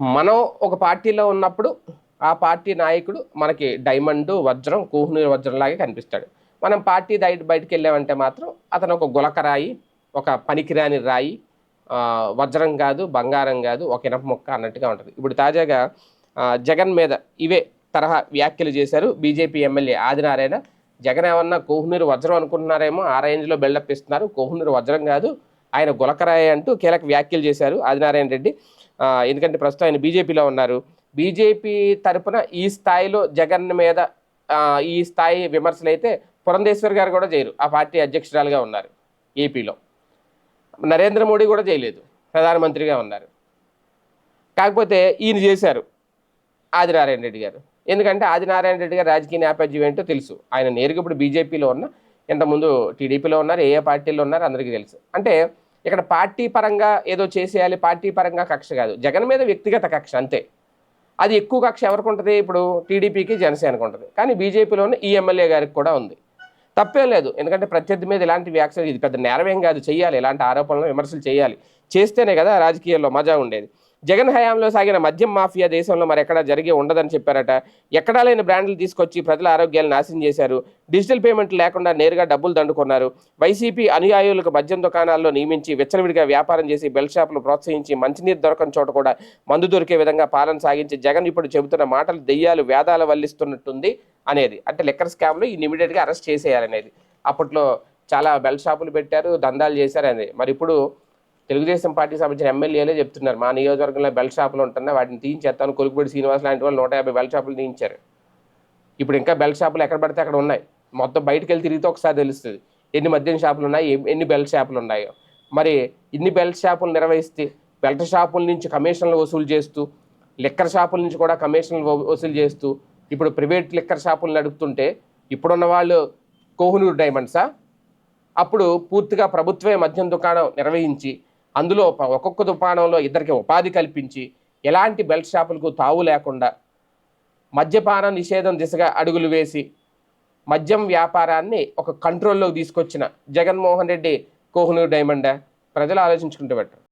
మనం ఒక పార్టీలో ఉన్నప్పుడు ఆ పార్టీ నాయకుడు మనకి డైమండ్ వజ్రం కోహ్నూరు వజ్రం లాగే కనిపిస్తాడు. మనం పార్టీ బయట బయటకు వెళ్ళామంటే మాత్రం అతను ఒక గులకరాయి ఒక పనికిరాని రాయి వజ్రం కాదు బంగారం కాదు ఒక ఇనప మొక్క అన్నట్టుగా ఉంటుంది. ఇప్పుడు తాజాగా జగన్ మీద ఇవే తరహా వ్యాఖ్యలు చేశారు బీజేపీ ఎమ్మెల్యే ఆదినారాయణ. జగన్ ఏమన్నా కోహ్నూరు వజ్రం అనుకుంటున్నారేమో ఆ రేంజ్లో బిల్డప్ ఇస్తున్నారు. కోహ్నూరు వజ్రం కాదు ఆయన గులకరాయ అంటూ కీలక వ్యాఖ్యలు చేశారు ఆదినారాయణ రెడ్డి. ఎందుకంటే ప్రస్తుతం ఆయన బీజేపీలో ఉన్నారు. బీజేపీ తరపున ఈ స్థాయిలో జగన్ మీద ఈ స్థాయి విమర్శలు అయితే పురంధేశ్వర్ గారు కూడా చేయరు. ఆ పార్టీ అధ్యక్షురాలుగా ఉన్నారు ఏపీలో. నరేంద్ర మోడీ కూడా చేయలేదు. ప్రధానమంత్రిగా ఉన్నారు. కాకపోతే ఈయన చేశారు ఆదినారాయణ రెడ్డి గారు. ఎందుకంటే ఆదినారాయణ రెడ్డి గారు రాజకీయ నేపథ్యం ఏంటో తెలుసు. ఆయన నేరుగా ఇప్పుడు బీజేపీలో ఉన్న ఇంతకుముందు టీడీపీలో ఉన్నారు ఏ ఏ పార్టీలో ఉన్నారు అందరికీ తెలుసు. అంటే ఇక్కడ పార్టీ పరంగా ఏదో చేసేయాలి పార్టీ పరంగా కక్ష కాదు. జగన్ మీద వ్యక్తిగత కక్ష అంతే. అది ఎక్కువ కక్ష ఎవరికి ఉంటుంది? ఇప్పుడు టీడీపీకి జనసేనకు ఉంటుంది. కానీ బీజేపీలోనే ఈ ఎమ్మెల్యే గారికి కూడా ఉంది. తప్పేం లేదు. ఎందుకంటే ప్రత్యర్థి మీద ఇలాంటి వ్యాఖ్యలు ఇది పెద్ద నేరవేం కాదు. చేయాలి ఇలాంటి ఆరోపణలు విమర్శలు చేయాలి చేస్తేనే కదా రాజకీయాల్లో మజా ఉండేది. జగన్ హయాంలో సాగిన మద్యం మాఫియా దేశంలో మరి ఎక్కడా జరిగే ఉండదని చెప్పారట. ఎక్కడా లేని బ్రాండ్లు తీసుకొచ్చి ప్రజల ఆరోగ్యాలు నాశనం చేశారు. డిజిటల్ పేమెంట్ లేకుండా నేరుగా డబ్బులు దండుకున్నారు. వైసీపీ అనుయాయులకు మద్యం దుకాణాల్లో నియమించి విచ్చలవిడిగా వ్యాపారం చేసి బెల్ షాపులు ప్రోత్సహించి మంచినీరు దొరకని చోట కూడా మందు దొరికే విధంగా పాలన సాగించి జగన్ ఇప్పుడు చెబుతున్న మాటలు దెయ్యాలు వేదాలు వల్లిస్తున్నట్టుంది. అనేది. అంటే లెక్కర్ స్కామ్లో ఈ ఇమీడియట్గా అరెస్ట్ చేసేయాలనేది. అప్పట్లో చాలా బెల్ షాపులు పెట్టారు దందాలు చేశారు అనేది మరి ఇప్పుడు తెలుగుదేశం పార్టీకి సంబంధించిన ఎమ్మెల్యేలే చెప్తున్నారు మా నియోజకవర్గంలో బెల్ షాపులు ఉంటున్నా వాటిని తీయించేస్తాను. కొలుకుబడి శ్రీనివాస్ లాంటి వాళ్ళు నూట యాభై బెల్ షాపులు తీయించారు. ఇప్పుడు ఇంకా బెల్ షాపులు ఎక్కడ పడితే అక్కడ ఉన్నాయి. మొత్తం బయటకు వెళ్ళి తిరిగితే ఒకసారి తెలుస్తుంది. ఎన్ని మద్యం షాపులు ఉన్నాయి ఎన్ని- బెల్ట్ షాపులు ఉన్నాయో. మరి ఇన్ని బెల్ట్ షాపులు నిర్వహిస్తే బెల్ట్ షాపుల నుంచి కమిషన్లు వసూలు చేస్తూ లిక్కర్ షాపుల నుంచి కూడా కమిషన్లు వసూలు చేస్తూ ఇప్పుడు ప్రైవేట్ లిక్కర్ షాపులు నడుపుతుంటే ఇప్పుడున్న వాళ్ళు కోహ్నూరు డైమండ్సా? అప్పుడు పూర్తిగా ప్రభుత్వమే మద్యం దుకాణం నిర్వహించి అందులో ఒక్కొక్క దుకాణంలో ఇద్దరికి ఉపాధి కల్పించి ఎలాంటి బెల్ట్ షాపులకు తావు లేకుండా మద్యపాన నిషేధం దిశగా అడుగులు వేసి మద్యం వ్యాపారాన్ని ఒక కంట్రోల్లోకి తీసుకొచ్చిన జగన్మోహన్ రెడ్డి కోహ్నూరు డైమండా? ప్రజలు ఆలోచించుకుంటూ పెట్టరు